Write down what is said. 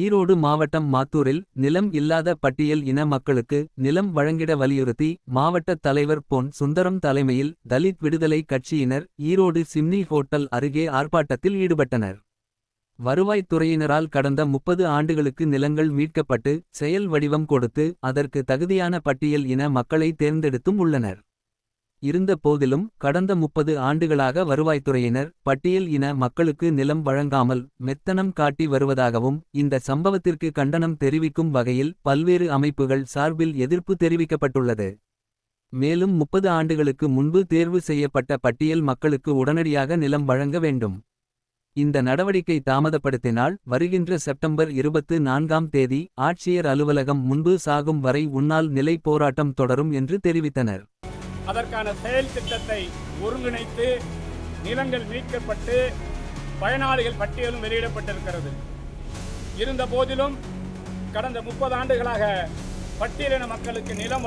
ஈரோடு மாவட்டம் மாத்தூரில் நிலம் இல்லாத பட்டியல் இன மக்களுக்கு நிலம் வழங்கிட வலியுறுத்தி மாவட்ட தலைவர் பொன் சுந்தரம் தலைமையில் தலித் விடுதலை கட்சியினர் ஈரோடு சிம்னி ஹோட்டல் அருகே ஆர்ப்பாட்டத்தில் ஈடுபட்டனர். வருவாய்த்துறையினரால் கடந்த முப்பது ஆண்டுகளுக்கு நிலங்கள் மீட்கப்பட்டு செயல் வடிவம் கொடுத்து அதற்கு தகுதியான பட்டியல் இன மக்களை தேர்ந்தெடுத்தும் உள்ளனர். இருந்த போதிலும் கடந்த முப்பது ஆண்டுகளாக வருவாய்த்துறையினர் பட்டியல் இன மக்களுக்கு நிலம் வழங்காமல் மெத்தனம் காட்டி வருவதாகவும் இந்த சம்பவத்திற்கு கண்டனம் தெரிவிக்கும் வகையில் பல்வேறு அமைப்புகள் சார்பில் எதிர்ப்பு தெரிவிக்கப்பட்டுள்ளது. மேலும் முப்பது ஆண்டுகளுக்கு முன்பு தேர்வு செய்யப்பட்ட பட்டியல் மக்களுக்கு உடனடியாக நிலம் வழங்க வேண்டும். இந்த நடவடிக்கை தாமதப்படுத்தினால் வருகின்ற செப்டம்பர் இருபத்து நான்காம் தேதி ஆட்சியர் அலுவலகம் முன்பு சாகும் வரை உன்னால் நிலை போராட்டம் தொடரும் என்று தெரிவித்தனர். அதற்கான செயல் திட்டத்தை ஒருங்கிணைத்து நிலங்கள் மீட்கப்பட்டு பயனாளிகள் பட்டியலும் வெளியிடப்பட்டிருக்கிறது. இருந்த போதிலும் கடந்த முப்பது ஆண்டுகளாக பட்டியலின மக்களுக்கு நிலம்